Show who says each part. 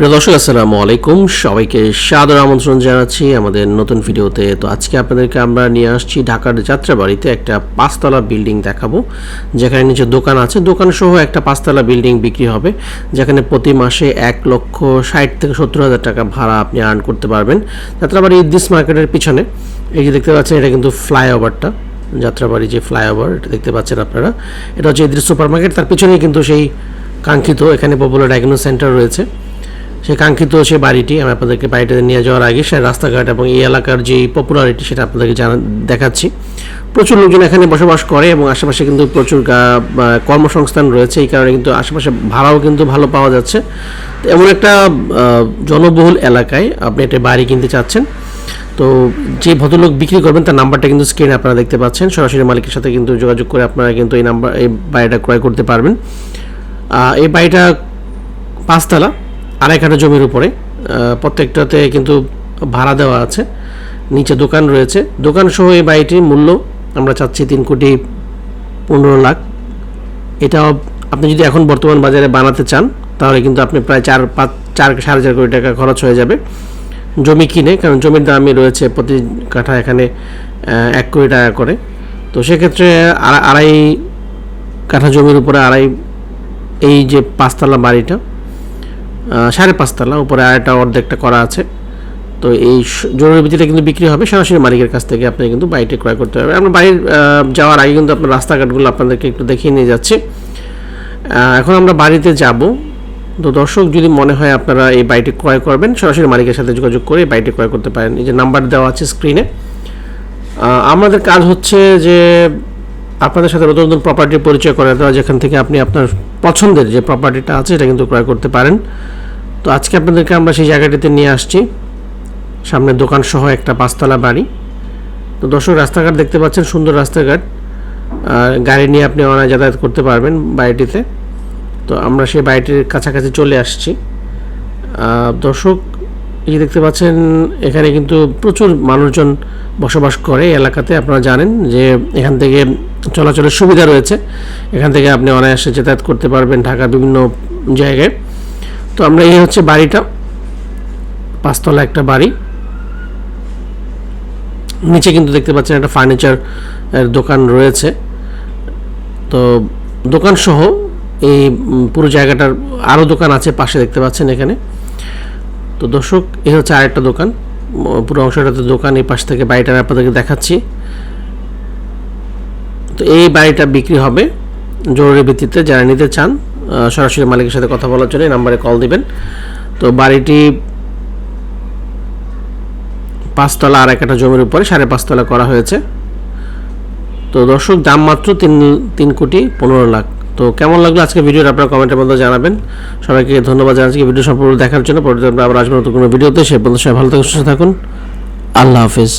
Speaker 1: প্রিয় দর্শক, আসসালামু আলাইকুম। সবাইকে সাদর আমন্ত্রণ জানাচ্ছি আমাদের নতুন ভিডিওতে। তো আজকে আপনাদেরকে আমরা নিয়ে আসছি ঢাকার যাত্রাবাড়িতে একটা পাঁচতলা বিল্ডিং দেখাবো। যেখানে নিচে দোকান আছে। দোকান সহ একটা পাঁচতলা বিল্ডিং বিক্রি হবে, যেখানে প্রতি মাসে এক লক্ষ ষাট থেকে সত্তর হাজার টাকা ভাড়া আপনি আর্ন করতে পারবেন। যাত্রাবাড়ি ইদ্দিস মার্কেটের পিছনে। এই যে দেখতে পাচ্ছেন, এটা কিন্তু ফ্লাইওভারটা। যাত্রাবাড়ি যে ফ্লাইওভার, এটা দেখতে পাচ্ছেন আপনারা। এটা হচ্ছে ইদ্রিস সুপার মার্কেট তার পিছনেই কিন্তু সেই কাঙ্ক্ষিত, এখানে পপুলার ডায়াগনোস সেন্টার রয়েছে। সেই কাঙ্ক্ষিত সে বাড়িটি আমি আপনাদেরকে বাড়িটাতে নিয়ে যাওয়ার আগে সে রাস্তাঘাট এবং এই এলাকার যে পপুলারিটি সেটা আপনাদেরকে জানা, দেখাচ্ছি। প্রচুর লোকজন এখানে বসবাস করে এবং আশেপাশে কিন্তু প্রচুর কর্মসংস্থান রয়েছে, এই কারণে কিন্তু আশেপাশে ভাড়াও কিন্তু ভালো পাওয়া যাচ্ছে। এমন একটা জনবহুল এলাকায় আপনি একটা বাড়ি কিনতে চাচ্ছেন, তো যে ভদ্রলোক বিক্রি করবেন তার নাম্বারটা কিন্তু স্ক্রিনে আপনারা দেখতে পাচ্ছেন। সরাসরি মালিকের সাথে কিন্তু যোগাযোগ করে আপনারা কিন্তু এই নাম্বার, এই বাড়িটা ক্রয় করতে পারবেন। এই বাড়িটা পাঁচতলা আড়াই কাঠা জমির উপরে প্রত্যেকটাতে কিন্তু ভাড়া দেওয়া আছে। নিচে দোকান রয়েছে। দোকান সহ এই বাড়িটির মূল্য আমরা চাচ্ছি তিন কোটি পনেরো লাখ। এটাও আপনি যদি এখন বর্তমান বাজারে বানাতে চান, তাহলে কিন্তু আপনি প্রায় চার, পাঁচ, চার, সাড়ে চার কোটি টাকা খরচ হয়ে যাবে। জমি কিনে, কারণ জমির দামই রয়েছে প্রতি কাঠা এখানে এক কোটি টাকা করে। তো সেক্ষেত্রে আড়াই কাঠা জমির উপরে আড়াই, এই যে পাঁচতলা বাড়িটা সাড়ে পাঁচতলা, উপরে আরেকটা অর্ধেকটা করা আছে। তো এই জরুরি ভিত্তিতে কিন্তু বিক্রি হবে, সরাসরি মালিকের কাছ থেকে আপনি কিন্তু বাড়িটি ক্রয় করতে হবে। আমরা বাড়ির যাওয়ার আগে কিন্তু আপনার রাস্তাঘাটগুলো আপনাদেরকে একটু দেখিয়ে নিয়ে যাচ্ছি। এখন আমরা বাড়িতে যাব। তো দর্শক, যদি মনে হয় আপনারা এই বাড়িটি ক্রয় করবেন, সরাসরি মালিকের সাথে যোগাযোগ করে এই বাড়িটি ক্রয় করতে পারেন। এই যে নাম্বার দেওয়া আছে স্ক্রিনে। আমাদের কাজ হচ্ছে যে আপনাদের সাথে নতুন নতুন প্রপার্টির পরিচয় করে দেওয়া, যেখান থেকে আপনি আপনার পছন্দের যে প্রপার্টিটা আছে এটা কিন্তু ক্রয় করতে পারেন। তো আজকে আপনাদেরকে আমরা সেই জায়গাটিতে নিয়ে আসছি। সামনে দোকান সহ একটা পাঁচতলা বাড়ি। তো দর্শক, রাস্তাঘাট দেখতে পাচ্ছেন, সুন্দর রাস্তাঘাট। গাড়ি নিয়ে আপনি অনায় যাতায়াত করতে পারবেন বাড়িটিতে। তো আমরা সেই বাড়িটির কাছাকাছি চলে আসছি। দর্শক, এই দেখতে পাচ্ছেন, এখানে কিন্তু প্রচুর মানুষজন বসবাস করে এলাকাতে। আপনারা জানেন যে এখান থেকে চলাচলের সুবিধা রয়েছে। এখান থেকে আপনি অনায়াসে যাতায়াত করতে পারবেন ঢাকার বিভিন্ন জায়গায়। তো আমরা এই হচ্ছে বাড়িটা। পাঁচতলা একটা বাড়ি। নিচে কিন্তু দেখতে পাচ্ছেন একটা ফার্নিচার দোকান রয়েছে। তো দোকান সহ এই পুরো জায়গাটার আরও দোকান আছে, পাশে দেখতে পাচ্ছেন এখানে। তো দর্শক, এ হচ্ছে আরেকটা দোকান। পুরো অংশটাতে দোকান, এই পাশ থেকে বাড়িটা আপনাদেরকে দেখাচ্ছি। তো এই বাড়িটা বিক্রি হবে জরুরি ভিত্তিতে, যারা নিতে চান সরাসরি মালিকের সাথে কথা বলার জন্য এই নাম্বারে কল দিবেন। তো বাড়িটি পাঁচতলা আর একটা জমির উপরে, সাড়ে পাঁচতলা করা হয়েছে। তো দর্শক, দাম মাত্র তিন তিন কোটি পনেরো লাখ। তো কেমন লাগল আজকে ভিডিওটা আপনারা কমেন্টের মধ্যে জানাবেন। সবাইকে ধন্যবাদ জানাচ্ছি ভিডিও সম্পূর্ণ দেখার জন্য। পরবর্তীতে আমরা আবার আসব নতুন কোনো ভিডিওতে। সে পর্যন্ত সবাই ভালো থাকুন, সুস্থ থাকুন। আল্লাহ হাফিজ।